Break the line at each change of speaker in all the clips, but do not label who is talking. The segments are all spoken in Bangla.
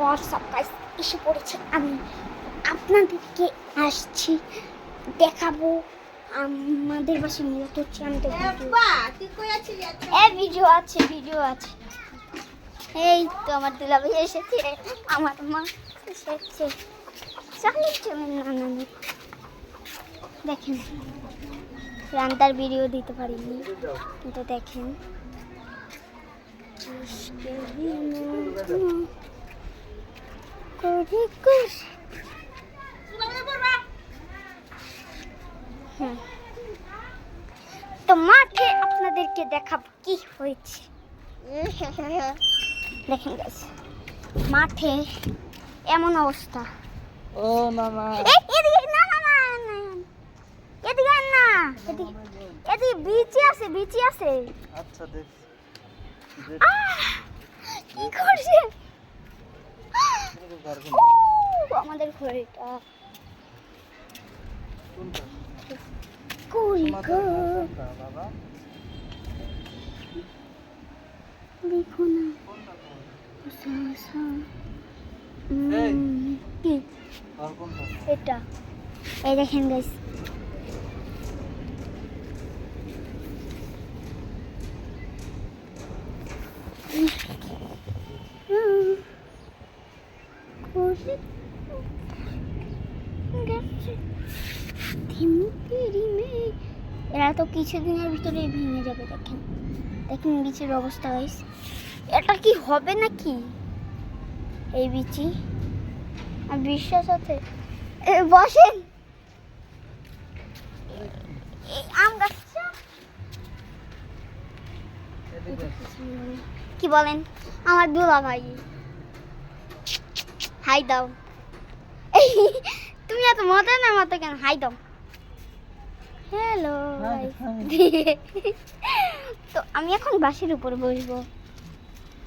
হোয়াটসঅ্যাপ গাইস এসে পড়েছে। আমি আপনাদেরকে আসছি দেখাবো। আমাদের বাসে মূলত হচ্ছে আমি তো ভিডিও আছে ভিডিও আছে। এই তো আমার দুলাভাই এসেছে আমার মা এসেছে। চালিয়েছে নানানি দেখেন রান্তার ভিডিও দিতে পারিনি কিন্তু দেখেন ইশকে বিনা করে কুশ হুম। তো মাঠে আপনাদেরকে দেখাবো কি হয়েছে। দেখেন guys, মাঠে এমন অবস্থা।
ও মামা।
এদিকে না না না এদিকে না এদিকে এদিকে বিচি আছে বিচি আছে।
আচ্ছা দেখ
কি করছে? আমাদের ঘড়িটা। কই গো। দেখো না। কি এটা। এই দেখেন গাইস এরা তো কিছুদিনের ভিতরে ভেঙে যাবে দেখেন। দেখেন বিচির অবস্থা গাইস এটা কি হবে নাকি? এই বিচি আর বিশ্বাস আছে? এ, বসেন। এই আম
এদিকে।
কি বলেন? আমার দুলা ভাই। হাই দাও। তুমি এত মতো না মতো কেন? হাই দাও। হ্যালো তো আমি এখন বাসের উপরে বসবো।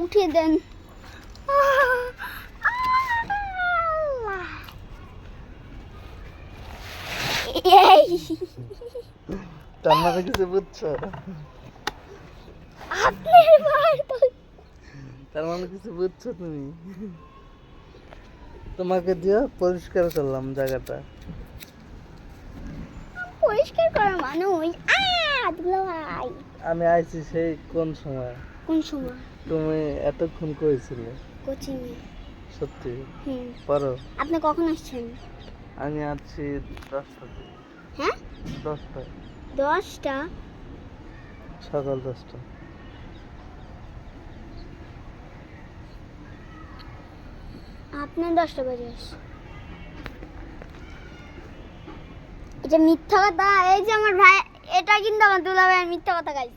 উঠিয়ে দেন।
কিছু বুঝছ?
আপনার
তার মানে কিছু বুঝছ তুমি? তোমাকে দিয়ে পরিষ্কার করলাম জায়গাটা।
পরিষ্কার মানে ওই ভাই
আমি আইছি সেই কোন সময়?
কোন সময়?
তুমি এতক্ষণ করেছিলে
কোচিংয়ে
সত্যি?
হুম।
পারো?
আপনি কখন আসছেন?
আমি আছি দশটা
হ্যাঁ?
দশটা
দশটা?
সকাল দশটা।
আপনি দশটা বাজে এটা মিথ্যা কথা এই যে আমার ভাই এটা কিন্তু আমার দুলা ভাইয়ের মিথ্যা কথা গাই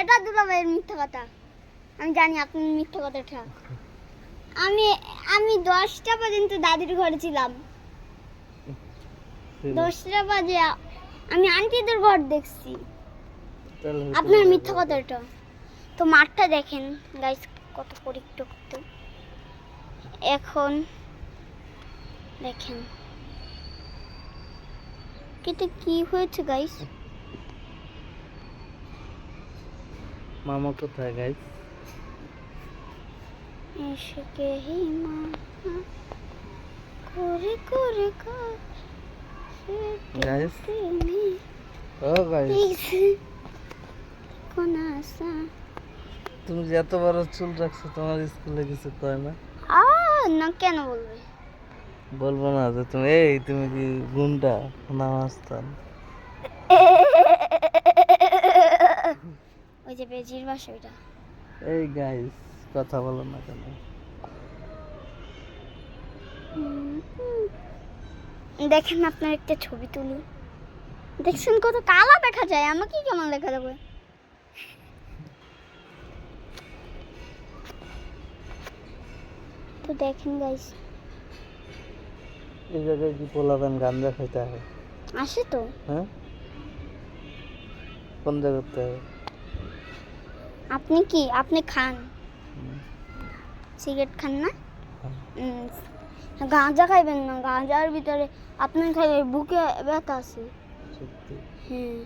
এটা দুলা ভাইয়ের মিথ্যা কথা। আমি জানি আপনি মিথ্যা কথাটা। আমি আমি দশটা পর্যন্ত দাদির ঘরে ছিলাম। দশটা বাজে আমি আন্টিদের ঘর দেখছি। আপনার মিথ্যা। কথাটা। তো মাঠটা দেখেন গাইস কত পরিত্যক্ত। এখন দেখেন। কিন্তু কি হয়েছে গাইস
মামা কোথায় গাইস
এসে হি মা করে করে. তুমি
ও গাইস
কোন আশা
তুমি যে এত বড় চুল রাখছো তোমার স্কুলে কিছু কয় না?
আ না কেন বলবে?
বলব না যে তুমি এই তুমি কি গুন্ডা? নামাস্তান
ওই যে বেজির বাসা ওইটা।
এই গাইস কথা বলো না কেন?
দেখেন আপনার একটা ছবি তুলি। দেখছেন কত কালা দেখা যায় আমাকে কেমন দেখা যাবে? তো দেখেন গাইস
এই জায়গায় কি পোলাবেন গাঞ্জা খাইতে হবে
আসে তো।
হ্যাঁ? কোন জায়গাতে হবে
আপনি কি? আপনি খান। সিগারেট খান না?
হ্যাঁ।
গাঁজা খাইবেন না। গাঁজার ভিতরে আপনার খাইবে বুকে ব্যথা আছে। হ্যাঁ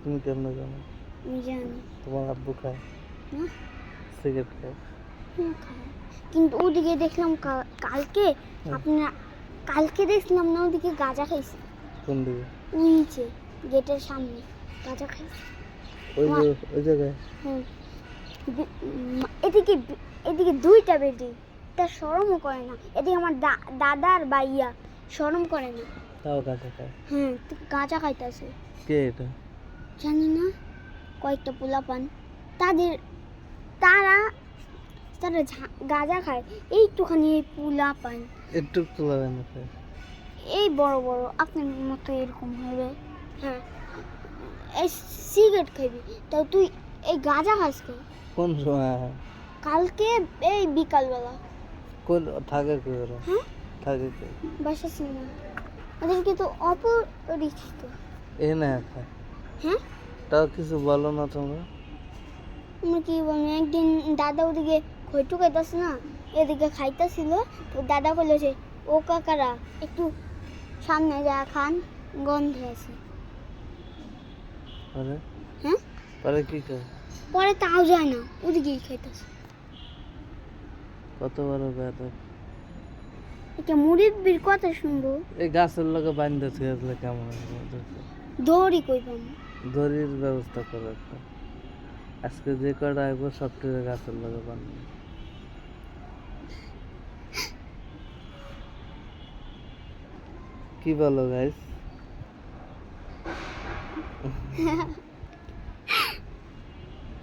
তুমি কেমনে জানো?
জানি।
তোমার আব্বু খায়। সিগারেট খায়।
হ্যাঁ, খায়। কিন্তু ওদিকে দেখলাম কালকে আপনার কালকে দেখলাম না ওদিকে গাঁজা খাইছে।
কোন দিকে?
নিচে গেটের সামনে গাঁজা খাইছে।
ওই যে ওই জায়গায়?
হুম। এদিকে এদিকে দুইটা বেডি তা শরমও করে না। এদিকে আমার দা- আর বাইয়া শরম করে না।
তাও কাছে খায়?
হ্যাঁ গাঁজা খাইতেছে।
কে এটা?
জানি না কয়েকটা পোলা পান তাদের তারা তারা গাঁজা খায়। এইটুখানি এই পোলা পান।
একটু তোলা না খায়
এই বড় বড় আপনার মতো এরকম হবে। হ্যাঁ। এই সিগারেট খাবি। তো তুই এই গাঁজা খাস কেন?
কোন সময়?
কালকে এই বিকালবেলা।
কোন থাকে কে ওরা
হ্যাঁ?
থাকে কে?
বাসা সিনেমা ওদেরকে তো অপরিচিত।
এ না
হ্যাঁ?
তাও কিছু বলো না তোমরা।
আমরা কি বলব একদিন দাদা ওদিকে খৈটু খাইতেছে না এদিকে খাইতেছিল তো দাদা বলল যে ও কাকারা একটু সামনে যা খান গন্ধ আছে।
পরে
হ্যাঁ?
পরে কি করে
পরে তাও যায় না ওদিকেই খাইতেছে।
কত বড় ব্যাপার
একটা মুরব্বির কথা শুনব?
এই গাছের লগে বান্ধে থুয়ে কেমন
দড়ি? কই
দড়ির ব্যবস্থা করে একটা। আজকে যে কটা আসব সবটিরে গাছের লগে বান্ধব কি বলো গাইস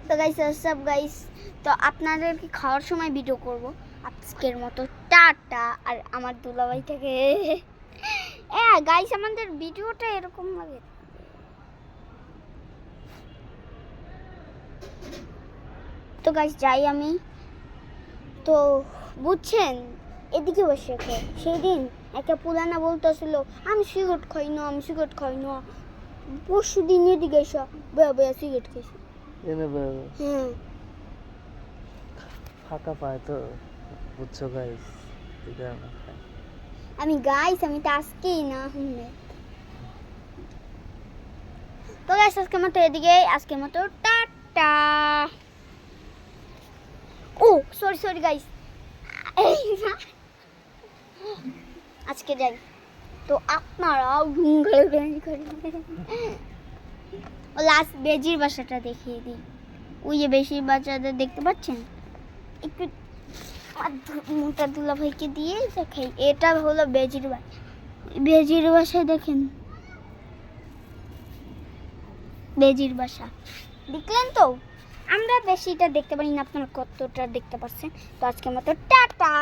তো গাইস সব গাইস তো আপনাদেরকে খাওয়ার সময় ভিডিও করব। আজকের মতো টাটা। আর আমার দুলাভাই থেকে হ্যাঁ গাইস আমাদের ভিডিওটা এরকম লাগে। তো গাইস যাই আমি। তো, বুঝছেন? এদিকে বসে সেই দিন একটা পুরানা বলতেছিল আমি সিগারেট খাই না আমি সিগারেট খাই না। পরশু দিন এদিকে এসে বয়া বয়া সিগারেট খাইছি।
এনে বে-
হ্যাঁ।
ফাঁকা পায় তো বুঝছ গাইস।
আমি গাইস আমি তো আজকেই না শুনলে তো গাইস আজকের মতো এদিকে আজকের মতো টাটা। ও সরি সরি গাইস আজকে যাই। তো আপনারাও ঘুঙ্গল বেঞ্জ ও লাস্ট বেজির বাসাটা দেখিয়ে দিই। ওই যে বেশির বাচ্চাদের দেখতে পাচ্ছেন? একটু মোটা দুলা ভাইকে দিয়ে দেখাই। এটা হলো বেজির বাসা। বেজির বাসায় দেখেন। বেজির বাসা। দেখলেন তো? আমরা বেশিটা দেখতে পারি না আপনারা কতটা দেখতে পাচ্ছেন তো আজকের মতো টাটা!